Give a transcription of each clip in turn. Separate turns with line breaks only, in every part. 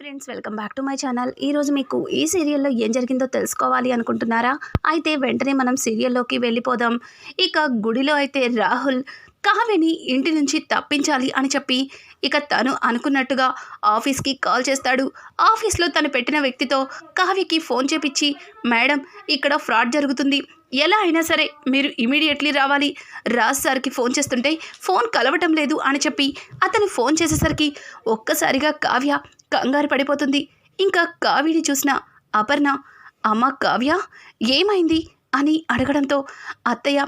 Friends welcome back to my channel ఈరోజు మీకు ఈ సీరియల్లో ఏం జరిగిందో తెలుసుకోవాలి అనుకుంటున్నారా? అయితే వెంటనే మనం సీరియల్లోకి వెళ్ళిపోదాం. ఇక గుడిలో అయితే రాహుల్ కావ్యని ఇంటి నుంచి తప్పించాలి అని చెప్పి ఇక తను అనుకున్నట్టుగా ఆఫీస్కి కాల్ చేస్తాడు. ఆఫీస్లో తను పెట్టిన వ్యక్తితో కావ్యకి ఫోన్ చేపించి మేడం ఇక్కడ ఫ్రాడ్ జరుగుతుంది. ఎలా అయినా సరే మీరు ఇమీడియట్లీ రావాలి. రాజ్ సార్కి ఫోన్ చేస్తుంటే ఫోన్ కలవటం లేదు అని చెప్పి అతను ఫోన్ చేసేసరికి ఒక్కసారిగా కావ్య కంగారు పడిపోతుంది. ఇంకా కావ్యని చూసిన అపర్ణ అమ్మ కావ్య ఏమైంది? అని అడగడంతో అత్తయ్య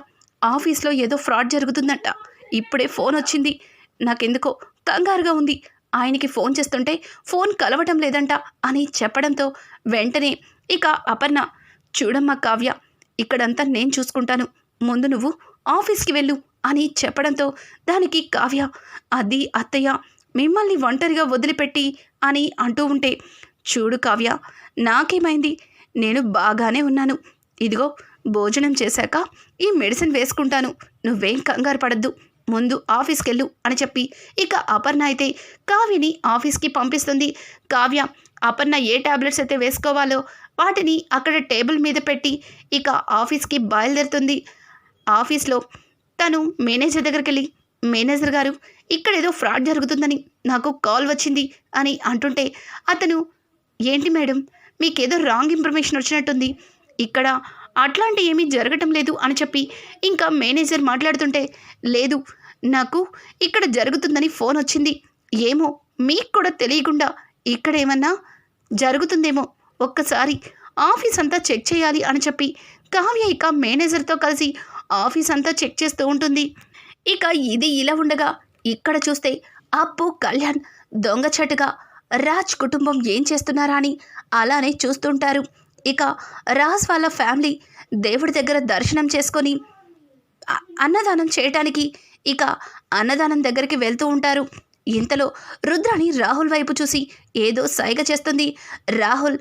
ఆఫీస్లో ఏదో ఫ్రాడ్ జరుగుతుందంట. ఇప్పుడే ఫోన్ వచ్చింది. నాకెందుకో కంగారుగా ఉంది. ఆయనకి ఫోన్ చేస్తుంటే ఫోన్ కలవటం లేదంట అని చెప్పడంతో వెంటనే ఇక అపర్ణ చూడమ్మా కావ్య ఇక్కడంతా నేను చూసుకుంటాను. ముందు నువ్వు ఆఫీస్కి వెళ్ళు అని చెప్పడంతో దానికి కావ్య అది అత్తయ్య మిమ్మల్ని ఒంటరిగా వదిలిపెట్టి అని అంటూ ఉంటే చూడు కావ్య నాకేమైంది? నేను బాగానే ఉన్నాను. ఇదిగో భోజనం చేశాక ఈ మెడిసిన్ వేసుకుంటాను. నువ్వేం కంగారు పడద్దు. ముందు ఆఫీస్కి వెళ్ళు అని చెప్పి ఇక అపర్ణ అయితే కావ్యని ఆఫీస్కి పంపిస్తుంది. కావ్య అపర్ణ ఏ టాబ్లెట్స్ అయితే వేసుకోవాలో వాటిని అక్కడ టేబుల్ మీద పెట్టి ఇక ఆఫీస్కి బయలుదేరుతుంది. ఆఫీస్లో తను మేనేజర్ దగ్గరికి వెళ్ళి మేనేజర్ గారు ఇక్కడ ఏదో ఫ్రాడ్ జరుగుతుందని నాకు కాల్ వచ్చింది అని అంటుంటే అతను ఏంటి మేడం మీకేదో రాంగ్ ఇన్ఫర్మేషన్ వచ్చినట్టుంది. ఇక్కడ అట్లాంటి ఏమీ జరగటం లేదు అని చెప్పి ఇంకా మేనేజర్ మాట్లాడుతుంటే లేదు నాకు ఇక్కడ జరుగుతుందని ఫోన్ వచ్చింది. ఏమో మీకు కూడా తెలియకుండా ఇక్కడ ఏమన్నా జరుగుతుందేమో. ఒక్కసారి ఆఫీస్ అంతా చెక్ చేయాలి అని చెప్పి కావ్య ఇక మేనేజర్తో కలిసి ఆఫీస్ అంతా చెక్ చేస్తూ ఉంటుంది. ఇక ఇది ఇలా ఉండగా ఇక్కడ చూస్తే అప్పు కళ్యాణ్ దొంగచటుగా రాజ్ కుటుంబం ఏం చేస్తున్నారా అని అలానే చూస్తుంటారు. ఇక రాజ్ వాళ్ళ ఫ్యామిలీ దేవుడి దగ్గర దర్శనం చేసుకొని అన్నదానం చేయటానికి ఇక అన్నదానం దగ్గరికి వెళ్తూ ఉంటారు. ఇంతలో రుద్రాణి రాహుల్ వైపు చూసి ఏదో సైగ చేస్తుంది. రాహుల్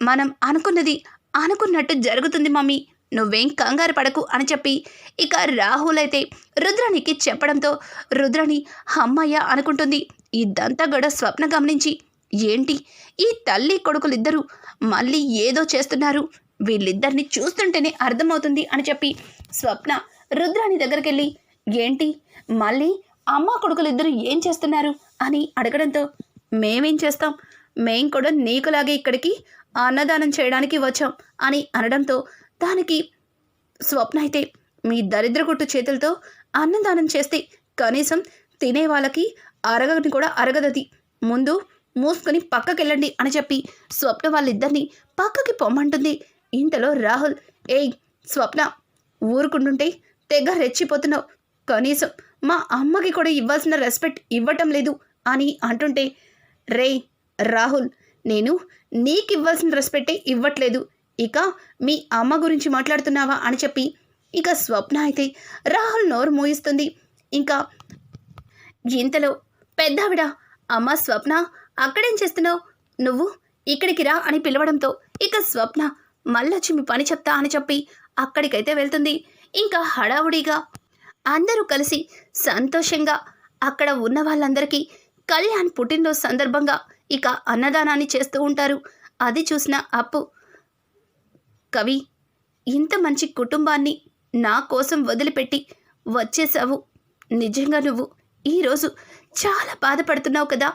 మనం అనుకున్నది అనుకున్నట్టు జరుగుతుంది మమ్మీ. నువ్వేం కంగారు పడకు అని చెప్పి ఇక రాహుల్ అయితే రుద్రాణికి చెప్పడంతో రుద్రాణి అమ్మయ్య అనుకుంటుంది. ఇదంతా కూడా స్వప్న గమనించి ఏంటి? ఈ తల్లి కొడుకులిద్దరూ మళ్ళీ ఏదో చేస్తున్నారు. వీళ్ళిద్దరిని చూస్తుంటేనే అర్థమవుతుంది అని చెప్పి స్వప్న రుద్రాణి దగ్గరికి వెళ్ళి ఏంటి? మళ్ళీ అమ్మ కొడుకులిద్దరూ ఏం చేస్తున్నారు? అని అడగడంతో మేమేం చేస్తాం? మేం కూడా నీకులాగే ఇక్కడికి అన్నదానం చేయడానికి వచ్చాం అని అనడంతో దానికి స్వప్న అయితే మీ దరిద్రగుట్టు చేతులతో అన్నదానం చేస్తే కనీసం తినే వాళ్ళకి అరగని కూడా అరగదది. ముందు మూసుకొని పక్కకెళ్ళండి అని చెప్పి స్వప్న వాళ్ళిద్దరిని పక్కకి పొమ్మంటుంది. ఇంతలో రాహుల్ ఏయ్ స్వప్న ఊరుకుంటుంటే తెగ రెచ్చిపోతున్నావు. కనీసం మా అమ్మకి కూడా ఇవ్వాల్సిన రెస్పెక్ట్ ఇవ్వటం లేదు అని అంటుంటే రే రాహుల్ నేను నీకు ఇవ్వాల్సిన రెస్పెక్టే ఇవ్వట్లేదు. ఇక మీ అమ్మ గురించి మాట్లాడుతున్నావా అని చెప్పి ఇక స్వప్న అయితే రాహుల్ నోరు మూయిస్తుంది. ఇంకా ఇంతలో పెద్దావిడ అమ్మ స్వప్న అక్కడేం చేస్తున్నావు? నువ్వు ఇక్కడికి రా అని పిలవడంతో ఇక స్వప్న మళ్ళొచ్చి మీ పని చెప్తా అని చెప్పి అక్కడికైతే వెళ్తుంది. ఇంకా హడావుడిగా అందరూ కలిసి సంతోషంగా అక్కడ ఉన్న వాళ్ళందరికీ కళ్యాణ్ పుట్టినరోజు సందర్భంగా ఇక అన్నదానాన్ని చేస్తూ ఉంటారు. అది చూసిన అప్పు కవి ఇంత మంచి కుటుంబాన్ని నా కోసం వదిలిపెట్టి వచ్చేసావు నిజంగా నువ్వు ఈరోజు చాలా బాధపడుతున్నావు కదా.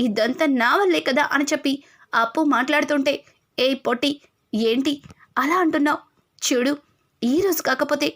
ఇదంతా నా వల్లే కదా అని చెప్పి అప్పు మాట్లాడుతుంటే ఏ పొట్టి ఏంటి అలా అంటున్నావు? చూడు ఈరోజు కాకపోతే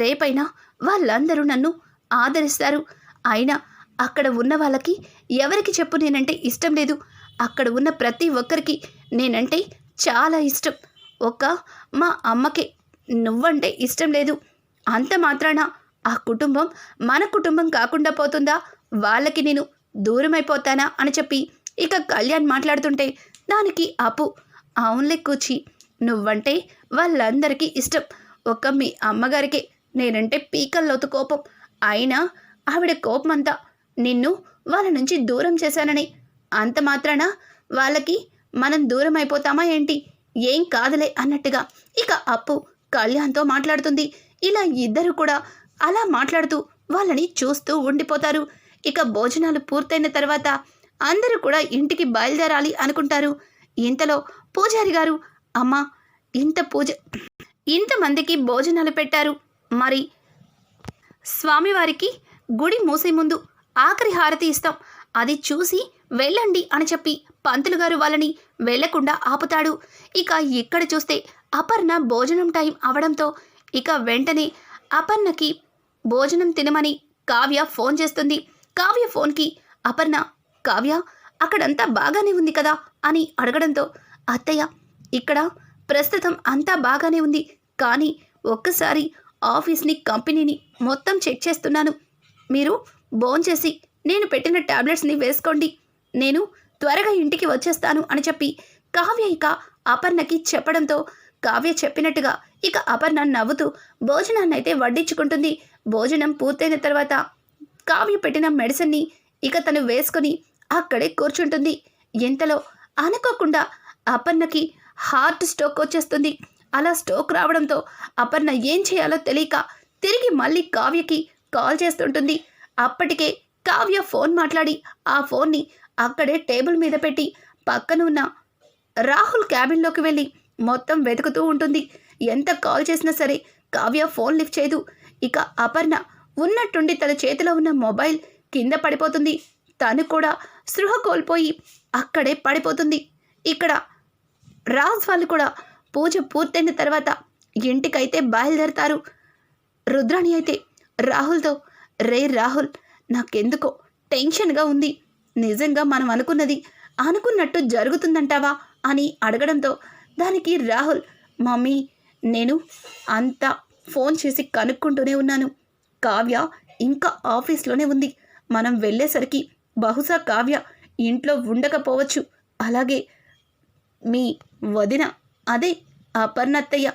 రేపైనా వాళ్ళందరూ నన్ను ఆదరిస్తారు. అయినా అక్కడ ఉన్న వాళ్ళకి ఎవరికి చెప్పు నేనంటే ఇష్టం లేదు. అక్కడ ఉన్న ప్రతి ఒక్కరికి నేనంటే చాలా ఇష్టం. ఒక్క మా అమ్మకి నువ్వంటే ఇష్టం లేదు. అంత మాత్రాన ఆ కుటుంబం మన కుటుంబం కాకుండా పోతుందా? వాళ్ళకి నేను దూరం అయిపోతానా అని చెప్పి ఇక కళ్యాణ్ మాట్లాడుతుంటే దానికి అప్పు. అవునులే కూచి నువ్వంటే వాళ్ళందరికీ ఇష్టం. ఒక మీ అమ్మగారికి నేనంటే పీకల్లోతు కోపం. అయినా ఆవిడ కోపమంతా నిన్ను వాళ్ళ నుంచి దూరం చేశానని. అంత మాత్రాన వాళ్ళకి మనం దూరం అయిపోతామా ఏంటి? ఏం కాదులే అన్నట్టుగా ఇక అప్పు కళ్యాణ్తో మాట్లాడుతుంది. ఇలా ఇద్దరు కూడా అలా మాట్లాడుతూ వాళ్ళని చూస్తూ ఉండిపోతారు. ఇక భోజనాలు పూర్తయిన తర్వాత అందరూ కూడా ఇంటికి బయలుదేరాలి అనుకుంటారు. ఇంతలో పూజారి గారు అమ్మా ఇంత పూజ ఇంతమందికి భోజనాలు పెట్టారు. మరి స్వామివారికి గుడి మూసే ముందు ఆఖరి హారతి ఇస్తాం. అది చూసి వెళ్ళండి అని చెప్పి పంతులు గారు వాళ్ళని వెళ్ళకుండా ఆపుతాడు. ఇక ఇక్కడ చూస్తే అపర్ణ భోజనం టైం అవడంతో ఇక వెంటనే అపర్ణకి భోజనం తినమని కావ్య ఫోన్ చేస్తుంది. కావ్య ఫోన్కి అపర్ణ కావ్య అక్కడంతా బాగానే ఉంది కదా? అని అడగడంతో అత్తయ్య ఇక్కడ ప్రస్తుతం అంతా బాగానే ఉంది. కానీ ఒక్కసారి ఆఫీస్ని కంపెనీని మొత్తం చెక్ చేస్తున్నాను. మీరు భోంచేసి నేను పెట్టిన టాబ్లెట్స్ని వేసుకోండి. నేను త్వరగా ఇంటికి వచ్చేస్తాను అని చెప్పి కావ్య ఇక అపర్ణకి చెప్పడంతో కావ్య చెప్పినట్టుగా ఇక అపర్ణ నవ్వుతూ భోజనాన్ని అయితే వడ్డించుకుంటుంది. భోజనం పూర్తయిన తర్వాత కావ్య పెట్టిన మెడిసిన్ని ఇక తను వేసుకుని అక్కడే కూర్చుంటుంది. ఇంతలో అనుకోకుండా అపర్ణకి హార్ట్ స్ట్రోక్ వచ్చేస్తుంది. అలా స్ట్రోక్ రావడంతో అపర్ణ ఏం చేయాలో తెలియక తిరిగి మళ్ళీ కావ్యకి కాల్ చేస్తుంటుంది. అప్పటికే కావ్య ఫోన్ మాట్లాడి ఆ ఫోన్ని అక్కడే టేబుల్ మీద పెట్టి పక్కన ఉన్న రాహుల్ క్యాబిన్లోకి వెళ్ళి మొత్తం వెతుకుతూ ఉంటుంది. ఎంత కాల్ చేసినా సరే కావ్య ఫోన్ లిఫ్ట్ చేయదు. ఇక అపర్ణ ఉన్నట్టుండి తన చేతిలో ఉన్న మొబైల్ కింద పడిపోతుంది. తను కూడా స్పృహ కోల్పోయి అక్కడే పడిపోతుంది. ఇక్కడ రాజ్ వాళ్ళు కూడా పూజ పూర్తయిన తర్వాత ఇంటికైతే బయలుదేరతారు. రుద్రాణి అయితే రాహుల్తో రే రాహుల్ నాకెందుకో టెన్షన్గా ఉంది. నిజంగా మనం అనుకున్నది అనుకున్నట్టు జరుగుతుందంటావా అని అడగడంతో దానికి రాహుల్ మమ్మీ నేను అంతా ఫోన్ చేసి కనుక్కుంటూనే ఉన్నాను. కావ్య ఇంకా ఆఫీస్లోనే ఉంది. మనం వెళ్ళేసరికి బహుశా కావ్య ఇంట్లో ఉండకపోవచ్చు. అలాగే మీ వదిన అదే అపర్ణత్తయ్య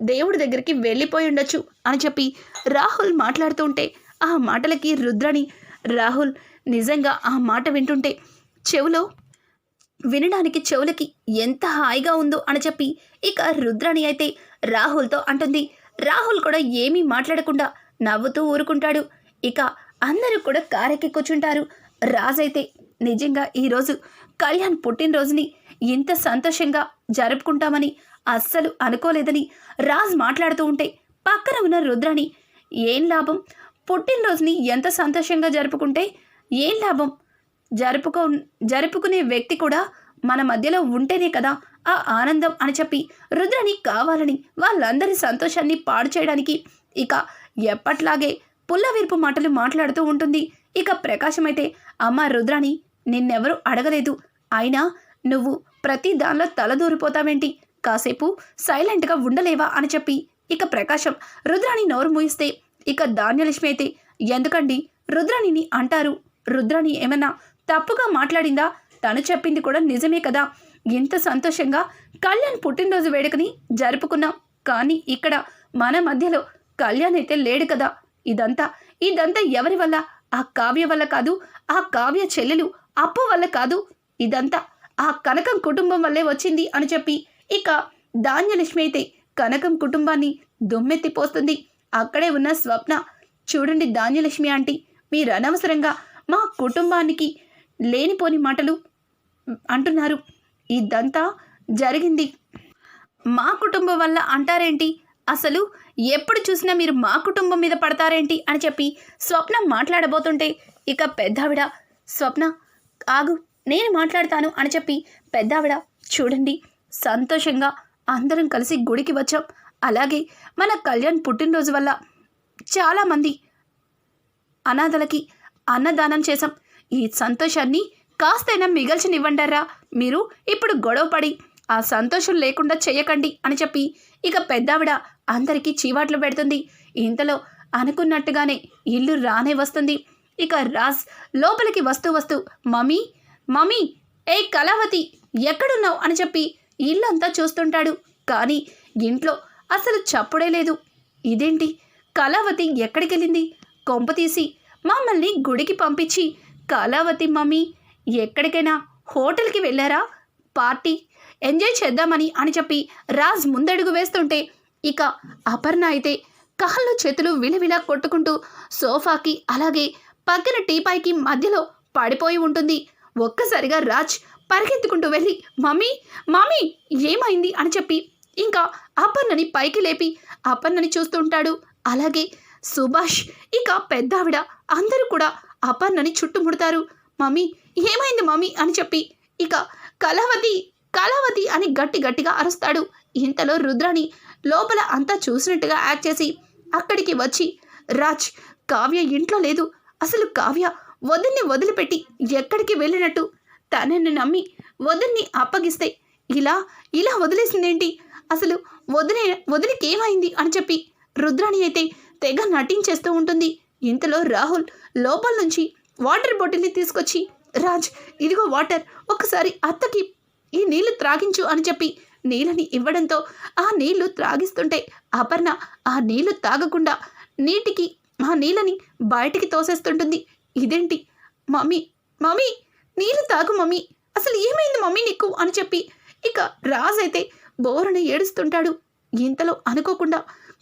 దేవుడి దగ్గరికి వెళ్ళిపోయి ఉండొచ్చు అని చెప్పి రాహుల్ మాట్లాడుతుంటే ఆ మాటలకి రుద్రని రాహుల్ నిజంగా ఆ మాట వింటుంటే చెవులో వినడానికి చెవులకి ఎంత హాయిగా ఉందో అని చెప్పి ఇక రుద్రాణి అయితే రాహుల్తో అంటుంది. రాహుల్ కూడా ఏమీ మాట్లాడకుండా నవ్వుతూ ఊరుకుంటాడు. ఇక అందరూ కూడా కారెక్కి కూర్చుంటారు. రాజైతే నిజంగా ఈరోజు కళ్యాణ్ పుట్టినరోజుని ఇంత సంతోషంగా జరుపుకుంటామని అస్సలు అనుకోలేదని రాజ్ మాట్లాడుతూ ఉంటే పక్కన ఉన్న రుద్రాణి ఏం లాభం? పుట్టినరోజుని ఎంత సంతోషంగా జరుపుకుంటే ఏం లాభం? జరుపుకో జరుపుకునే వ్యక్తి కూడా మన మధ్యలో ఉంటేనే కదా ఆ ఆనందం అని చెప్పి రుద్రని కావాలని వాళ్ళందరి సంతోషాన్ని పాడు చేయడానికి ఇక ఎప్పట్లాగే పుల్లవిరుపు మాటలు మాట్లాడుతూ ఉంటుంది. ఇక ప్రకాశం అయితే అమ్మ రుద్రాని నిన్నెవరూ అడగలేదు. అయినా నువ్వు ప్రతి దానిలో తలదూరిపోతావేంటి? కాసేపు సైలెంట్గా ఉండలేవా అని చెప్పి ఇక ప్రకాశం రుద్రాణి నోరు మూయిస్తే ఇక ధాన్యలక్ష్మి అయితే ఎందుకండి రుద్రాణిని అంటారు? రుద్రాణి ఏమన్నా తప్పుగా మాట్లాడిందా? తను చెప్పింది కూడా నిజమే కదా. ఇంత సంతోషంగా కళ్యాణ్ పుట్టినరోజు వేడుకని జరుపుకున్నాం. కానీ ఇక్కడ మన మధ్యలో కళ్యాణ్ అయితే లేడు కదా. ఇదంతా ఇదంతా ఎవరి వల్ల? ఆ కావ్య వల్ల కాదు ఆ కావ్య చెల్లెలు అప్పు వల్ల కాదు. ఇదంతా ఆ కనకం కుటుంబం వల్లే వచ్చింది అని చెప్పి ఇక ధాన్యలక్ష్మి అయితే కనకం కుటుంబాన్ని దుమ్మెత్తిపోస్తుంది అక్కడే ఉన్న స్వప్న చూడండి ధాన్యలక్ష్మి ఆంటీ మీరు అనవసరంగా మా కుటుంబానికి లేనిపోని మాటలు అంటున్నారు. ఇదంతా జరిగింది. మా కుటుంబం వల్ల అంటారేంటి? అసలు ఎప్పుడు చూసినా మీరు మా కుటుంబం మీద పడతారేంటి? అని చెప్పి స్వప్న మాట్లాడబోతుంటే ఇక పెద్దావిడ స్వప్న ఆగు నేను మాట్లాడతాను అని చెప్పి పెద్దావిడ చూడండి సంతోషంగా అందరం కలిసి గుడికి వచ్చాం. అలాగే మన కళ్యాణ్ పుట్టినరోజు వల్ల చాలామంది అనాథలకి అన్నదానం చేశాం. ఈ సంతోషాన్ని కాస్తైనా మిగల్చనివ్వండారా మీరు ఇప్పుడు గొడవపడి ఆ సంతోషం లేకుండా చేయకండి అని చెప్పి ఇక పెద్దావిడ అందరికీ చీవాట్లు పెడుతుంది. ఇంతలో అనుకున్నట్టుగానే ఇల్లు రానే వస్తుంది. ఇక రాజ్ లోపలికి వస్తూ వస్తూ మమ్మీ మమ్మీ ఏ కళావతి ఎక్కడున్నావు? అని చెప్పి ఇల్లంతా చూస్తుంటాడు. కానీ ఇంట్లో అసలు చప్పుడే లేదు. ఇదేంటి? కళావతి ఎక్కడికి వెళ్ళింది కొంప తీసి మమ్మల్ని గుడికి పంపించి కళావతి మమ్మీ ఎక్కడికైనా హోటల్కి వెళ్ళారా? పార్టీ ఎంజాయ్ చేద్దామని అని చెప్పి రాజ్ ముందడుగు వేస్తుంటే ఇక అపర్ణ అయితే కాళ్ళు చేతులు విలవిలా కొట్టుకుంటూ సోఫాకి అలాగే పక్కన టీపాయ్కి మధ్యలో పడిపోయి ఉంటుంది. ఒక్కసారిగా రాజ్ పరిగెత్తుకుంటూ వెళ్ళి మమ్మీ మమ్మీ ఏమైంది? అని చెప్పి ఇంకా అపర్ణని పైకి లేపి అపర్ణని చూస్తుంటాడు అలాగే సుభాష్ ఇక పెద్దావిడ. అందరూ కూడా అపర్ణని చుట్టుముడతారు. మమ్మీ ఏమైంది మమ్మీ? అని చెప్పి ఇక కళావతి కళావతి అని గట్టి గట్టిగా అరుస్తాడు. ఇంతలో రుద్రాని లోపల అంతా చూసినట్టుగా యాక్ట్ చేసి అక్కడికి వచ్చి రాజ్ కావ్య ఇంట్లో లేదు. అసలు కావ్య వదిన్ని వదిలిపెట్టి ఎక్కడికి వెళ్ళినట్టు? తనని నమ్మి వదిన్ని అప్పగిస్తే ఇలా ఇలా వదిలేసిందేంటి? అసలు వదిలే వదిలికి ఏమైంది అని చెప్పి రుద్రాణి అయితే తెగ నటించేస్తూ ఉంటుంది. ఇంతలో రాహుల్ లోపల నుంచి వాటర్ బాటిల్ని తీసుకొచ్చి రాజ్ ఇదిగో వాటర్ ఒకసారి అత్తకి ఈ నీళ్ళు త్రాగించు అని చెప్పి నీళ్ళని ఇవ్వడంతో ఆ నీళ్ళు త్రాగిస్తుంటే అపర్ణ ఆ నీళ్ళు తాగకుండా నీటికి ఆ నీళ్ళని బయటికి తోసేస్తుంటుంది. ఇదేంటి? మమ్మీ మమ్మీ నీళ్ళు తాగు మమ్మీ అసలు ఏమైంది మమ్మీ నీకు? అని చెప్పి ఇక రాజ్ అయితే బోరని ఏడుస్తుంటాడు. ఇంతలో అనుకోకుండా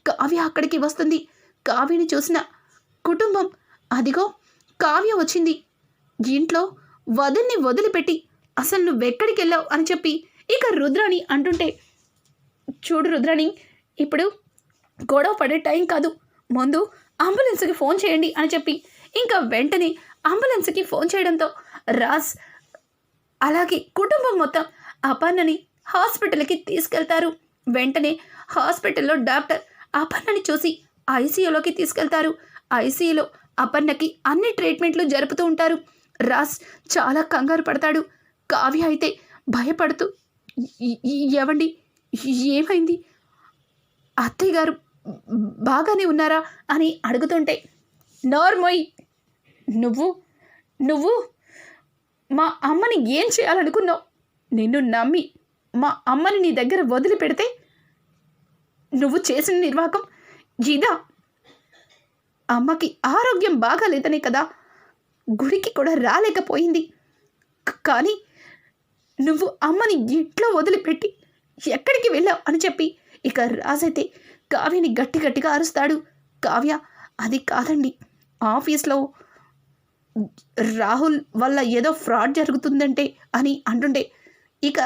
కావ్య అక్కడికి వస్తుంది. కావ్యని చూసిన కుటుంబం అదిగో కావ్య వచ్చింది. ఇంట్లో వదన్ని వదిలిపెట్టి అసలు నువ్వెక్కడికి వెళ్ళావు అని చెప్పి ఇక రుద్రాణి అంటుంటే చూడు రుద్రాణి ఇప్పుడు గొడవ పడే టైం కాదు. ముందు అంబులెన్స్కి ఫోన్ చేయండి అని చెప్పి ఇంకా వెంటనే అంబులెన్స్కి ఫోన్ చేయడంతో రాజ్ అలాగే కుటుంబం మొత్తం అపర్ణని హాస్పిటల్కి తీసుకెళ్తారు. వెంటనే హాస్పిటల్లో డాక్టర్ అపర్ణని చూసి ఐసీయూలోకి తీసుకెళ్తారు. ఐసీయూలో అపర్ణకి అన్ని ట్రీట్మెంట్లు జరుపుతూ ఉంటారు. రాజ్ చాలా కంగారు పడతాడు. కావ్య అయితే భయపడుతూ ఏవండి? ఏమైంది? అత్తయ్య గారు బాగానే ఉన్నారా? అని అడుగుతుంటే నోర్మోయ్ నువ్వు నువ్వు మా అమ్మని ఏం చేయాలనుకున్నావు? నిన్ను నమ్మి మా అమ్మని నీ దగ్గర వదిలిపెడితే నువ్వు చేసిన నిర్వాహకం ఇదా అమ్మకి ఆరోగ్యం బాగాలేదనే కదా గుడికి కూడా రాలేకపోయింది. కానీ నువ్వు అమ్మని ఇంట్లో వదిలిపెట్టి ఎక్కడికి వెళ్ళావు అని చెప్పి ఇక రాజైతే కావ్యని గట్టి గట్టిగా అరుస్తాడు. కావ్య అది కాదండి ఆఫీస్లో రాహుల్ వల్ల ఏదో ఫ్రాడ్ జరుగుతుందంటే అని అంటుండే. ఇక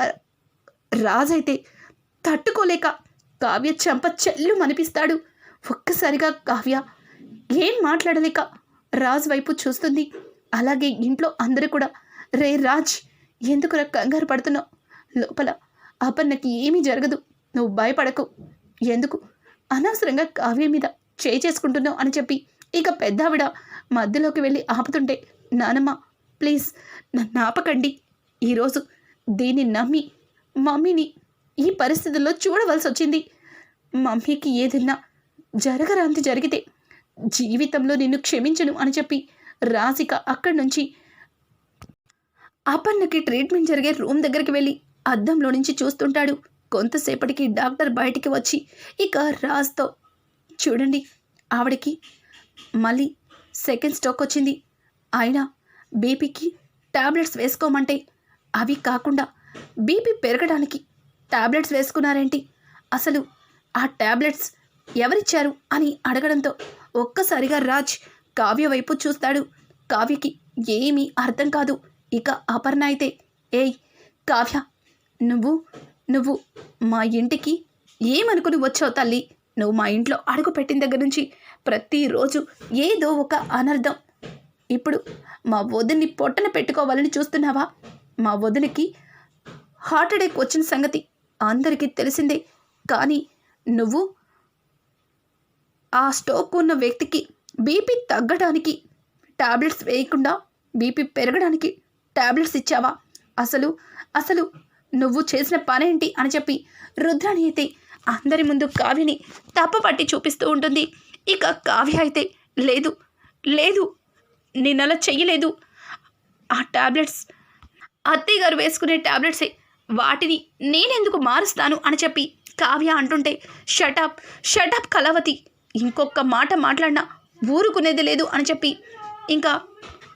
రాజైతే తట్టుకోలేక కావ్య చెంప చెల్లు మనిపిస్తాడు ఒక్కసారిగా కావ్య ఏం మాట్లాడలేక రాజ్ వైపు చూస్తుంది. అలాగే ఇంట్లో అందరూ కూడా రే రాజ్ ఎందుకురా కంగారు పడుతున్నావు? లోపల అపర్ణకి ఏమీ జరగదు. నువ్వు భయపడకు. ఎందుకు? అనవసరంగా కావ్య మీద చేయి చేసుకుంటున్నావు అని చెప్పి ఇక పెద్దావిడ మధ్యలోకి వెళ్ళి ఆపుతుంటే నానమ్మ ప్లీజ్ నన్ను ఆపకండి. ఈరోజు దీన్ని నమ్మి మమ్మీని ఈ పరిస్థితుల్లో చూడవలసి వచ్చింది మమ్మీకి ఏదైనా జరగరాంతి జరిగితే జీవితంలో నిన్ను క్షమించను అని చెప్పి రాజిక అక్కడి నుంచి అపర్ణకి ట్రీట్మెంట్ జరిగే రూమ్ దగ్గరికి వెళ్ళి అద్దంలో నుంచి చూస్తుంటాడు. కొంతసేపటికి డాక్టర్ బయటికి వచ్చి ఇక రాజ్తో చూడండి ఆవిడకి మళ్ళీ సెకండ్ స్ట్రోక్ వచ్చింది. అయినా బీపీకి టాబ్లెట్స్ వేసుకోమంటే అవి కాకుండా బీపీ పెరగడానికి టాబ్లెట్స్ వేసుకున్నారేంటి? అసలు ఆ టాబ్లెట్స్ ఎవరిచ్చారు అని అడగడంతో ఒక్కసారిగా రాజ్ కావ్య వైపు చూస్తాడు. కావ్యకి ఏమీ అర్థం కాదు. ఇక అపర్ణ అయితే ఏయ్ కావ్య నువ్వు నువ్వు మా ఇంటికి ఏమనుకుని వచ్చావు తల్లి? నువ్వు మా ఇంట్లో అడుగు పెట్టిన దగ్గర నుంచి ప్రతిరోజు ఏదో ఒక అనర్థం. ఇప్పుడు మా వదిని పొట్టన పెట్టుకోవాలని చూస్తున్నావా? మా వదినికి హార్ట్ అటాక్ వచ్చిన సంగతి అందరికీ తెలిసిందే. కానీ నువ్వు ఆ స్టోక్ ఉన్న వ్యక్తికి బీపీ తగ్గడానికి ట్యాబ్లెట్స్ వేయకుండా బీపీ పెరగడానికి ట్యాబ్లెట్స్ ఇచ్చావా? అసలు అసలు నువ్వు చేసిన పనేంటి అని చెప్పి రుద్రాణి అయితే అందరి ముందు కావ్యని తప్పపట్టి చూపిస్తూ ఉంటుంది. ఇక కావ్య అయితే లేదు లేదు నేను అలా చెయ్యలేదు. ఆ టాబ్లెట్స్ అత్తయ్య గారు వేసుకునే టాబ్లెట్సే వాటిని నేనెందుకు మారుస్తాను అని చెప్పి కావ్య అంటుంటే షటప్ షటప్ కలవతి ఇంకొక మాట మాట్లాడినా ఊరుకునేది లేదు అని చెప్పి ఇంకా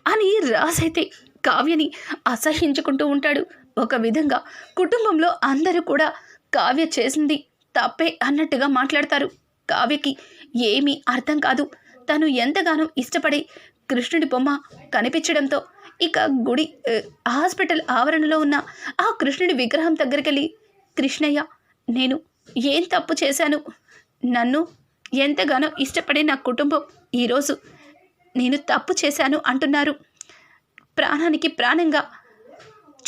అని రాసైతే కావ్యని అసహించుకుంటూ ఉంటాడు. ఒక విధంగా కుటుంబంలో అందరూ కూడా కావ్య చేసింది తప్పే అన్నట్టుగా మాట్లాడతారు. కావ్యకి ఏమీ అర్థం కాదు. తను ఎంతగానో ఇష్టపడే కృష్ణుడి బొమ్మ కనిపించడంతో ఇక గుడి హాస్పిటల్ ఆవరణలో ఉన్న ఆ కృష్ణుడి విగ్రహం దగ్గరికి వెళ్ళి కృష్ణయ్య నేను ఏం తప్పు చేశాను? నన్ను ఎంతగానో ఇష్టపడే నా కుటుంబం ఈరోజు నేను తప్పు చేశాను అంటున్నారు. ప్రాణానికి ప్రాణంగా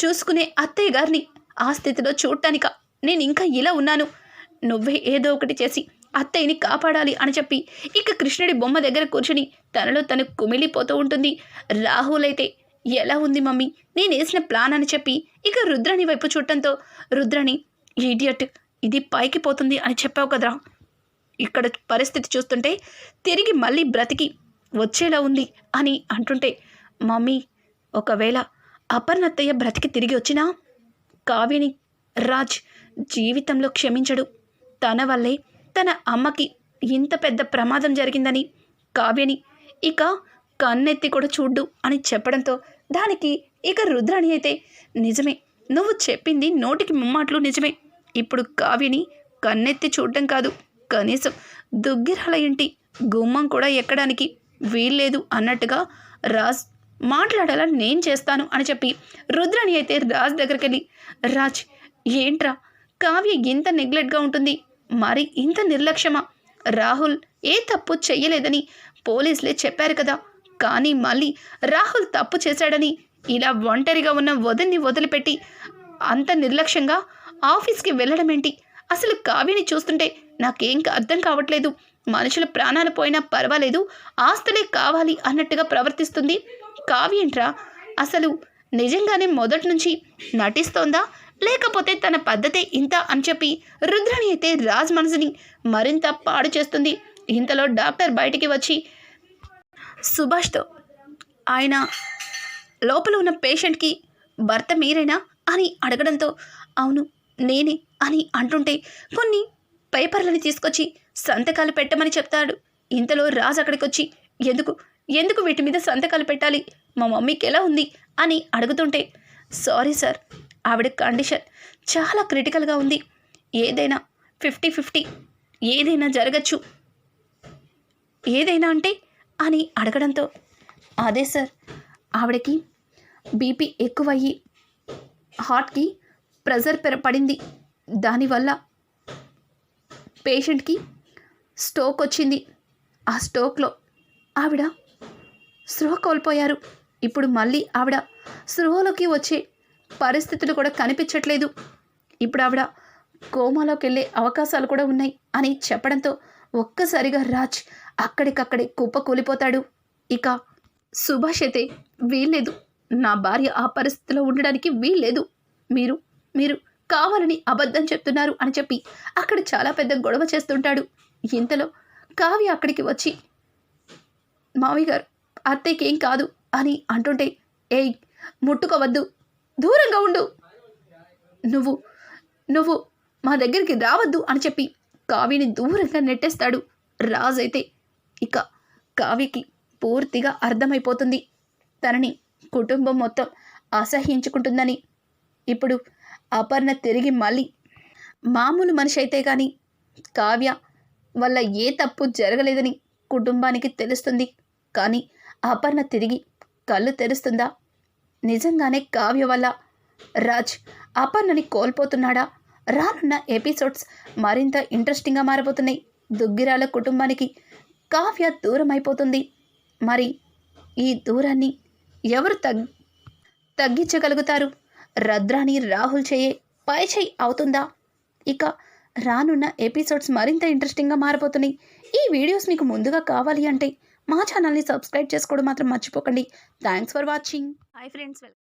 చూసుకునే అత్తయ్య గారిని ఆ స్థితిలో చూడటానిక నేను ఇంకా ఇలా ఉన్నాను. నువ్వే ఏదో ఒకటి చేసి అత్తయ్యని కాపాడాలి అని చెప్పి ఇక కృష్ణుడి బొమ్మ దగ్గర కూర్చుని తనలో తను కుమిలిపోతూ ఉంటుంది. రాహుల్ అయితే ఎలా ఉంది మమ్మీ? నేను వేసిన ప్లాన్ అని చెప్పి ఇక రుద్రని వైపు చూడటంతో రుద్రని ఈడియట్ ఇది పైకి పోతుంది అని చెప్పావు కదరా. ఇక్కడ పరిస్థితి చూస్తుంటే తిరిగి మళ్ళీ బ్రతికి వచ్చేలా ఉంది అని అంటుంటే మమ్మీ ఒకవేళ అపర్ణత్తయ్య బ్రతికి తిరిగి వచ్చినా కావ్యని రాజ్ జీవితంలో క్షమించడు. తన వల్లే తన అమ్మకి ఇంత పెద్ద ప్రమాదం జరిగిందని కావ్యని ఇక కన్నెత్తి కూడా చూడ్డు అని చెప్పడంతో దానికి ఇక రుద్రాణి అయితే నిజమే నువ్వు చెప్పింది నోటికి ముమ్మాట్లు నిజమే. ఇప్పుడు కావ్యని కన్నెత్తి చూడడం కాదు. కనీసం దుగ్గిరాల ఇంటి గుమ్మం కూడా ఎక్కడానికి వీల్లేదు అన్నట్టుగా రాజ్ మాట్లాడాలా నేను చేస్తాను అని చెప్పి రుద్రని అయితే రాజ్ దగ్గరికి వెళ్ళి రాజ్ ఏంట్రా? కావ్య ఇంత నెగ్లెక్ట్గా ఉంటుంది. మరి ఇంత నిర్లక్ష్యమా? రాహుల్ ఏ తప్పు చెయ్యలేదని పోలీసులే చెప్పారు కదా. కానీ మళ్ళీ రాహుల్ తప్పు చేశాడని ఇలా ఒంటరిగా ఉన్న వదిన్ని వదిలిపెట్టి అంత నిర్లక్ష్యంగా ఆఫీస్కి వెళ్ళడం ఏంటి అసలు కావ్యని చూస్తుంటే నాకేం అర్థం కావట్లేదు. మనుషుల ప్రాణాలు పోయినా పర్వాలేదు. ఆస్తులే కావాలి అన్నట్టుగా ప్రవర్తిస్తుంది. కావ్యంట్రా అసలు నిజంగానే మొదటి నుంచి నటిస్తోందా? లేకపోతే తన పద్ధతే ఇంత అని చెప్పి రుద్రని అయితే రాజ్ మనసుని మరింత పాడు చేస్తుంది. ఇంతలో డాక్టర్ బయటికి వచ్చి సుభాష్తో ఆయన లోపల ఉన్న పేషెంట్కి భర్త మీరేనా? అని అడగడంతో అవును నేనే అని అంటుంటే కొన్ని పేపర్లను తీసుకొచ్చి సంతకాలు పెట్టమని చెప్తాడు. ఇంతలో రాజు అక్కడికి వచ్చి ఎందుకు? ఎందుకు వీటి మీద సంతకాలు పెట్టాలి? మా మమ్మీకి ఎలా ఉంది? అని అడుగుతుంటే సారీ సార్ ఆవిడ కండిషన్ చాలా క్రిటికల్గా ఉంది. ఏదైనా ఫిఫ్టీ ఫిఫ్టీ ఏదైనా జరగచ్చు. ఏదైనా అంటే? అని అడగడంతో అదే సార్ ఆవిడకి బీపీ ఎక్కువయ్యి హార్ట్కి ప్రెజర్ పెర పడింది. దానివల్ల పేషెంట్కి స్టోక్ వచ్చింది. ఆ స్టోక్లో ఆవిడ స్పృహ కోల్పోయారు. ఇప్పుడు మళ్ళీ ఆవిడ స్పృహలోకి వచ్చే పరిస్థితులు కూడా కనిపించట్లేదు. ఇప్పుడు ఆవిడ కోమాలోకి వెళ్ళే అవకాశాలు కూడా ఉన్నాయి అని చెప్పడంతో ఒక్కసారిగా రాజ్ అక్కడికక్కడే కుప్ప కూలిపోతాడు. ఇక సుభాష్ అయితే వీల్లేదు. నా భార్య ఆ పరిస్థితిలో ఉండడానికి వీల్లేదు. మీరు మీరు కావాలని అబద్ధం చెప్తున్నారు అని చెప్పి అక్కడ చాలా పెద్ద గొడవ చేస్తుంటాడు. ఇంతలో కావ్య అక్కడికి వచ్చి మావి గారు అత్తయ్యకేం ఏం కాదు అని అంటుంటే ఏయ్ ముట్టుకోవద్దు దూరంగా ఉండు. నువ్వు నువ్వు మా దగ్గరికి రావద్దు అని చెప్పి కావ్యని దూరంగా నెట్టేస్తాడు రాజైతే. అయితే ఇక కావ్యకి పూర్తిగా అర్థమైపోతుంది. తనని కుటుంబం మొత్తం అసహ్యించుకుంటుందని. ఇప్పుడు అపర్ణ తిరిగి మళ్ళీ మామూలు మనిషి అయితే కానీ కావ్య వల్ల ఏ తప్పు జరగలేదని కుటుంబానికి తెలుస్తుంది. కానీ అపర్ణ తిరిగి కళ్ళు తెరుస్తుందా? నిజంగానే కావ్య వల్ల? రాజ్ అపర్ణని కోల్పోతున్నాడా? రానున్న ఎపిసోడ్స్ మరింత ఇంట్రెస్టింగ్గా మారబోతున్నాయి. దుగ్గిరాల కుటుంబానికి కావ్య దూరం అయిపోతుంది మరి ఈ దూరాన్ని ఎవరు తగ్ తగ్గించగలుగుతారు? రద్రాని రాహుల్ చేయే పై చేయి అవుతుందా? ఇక రానున్న ఎపిసోడ్స్ మరింత ఇంట్రెస్టింగ్గా మారిపోతున్నాయి ఈ వీడియోస్ మీకు ముందుగా కావాలి అంటే మా ఛానల్ని సబ్స్క్రైబ్ చేసుకోవడం మాత్రం మర్చిపోకండి. Thanks for watching. Hi friends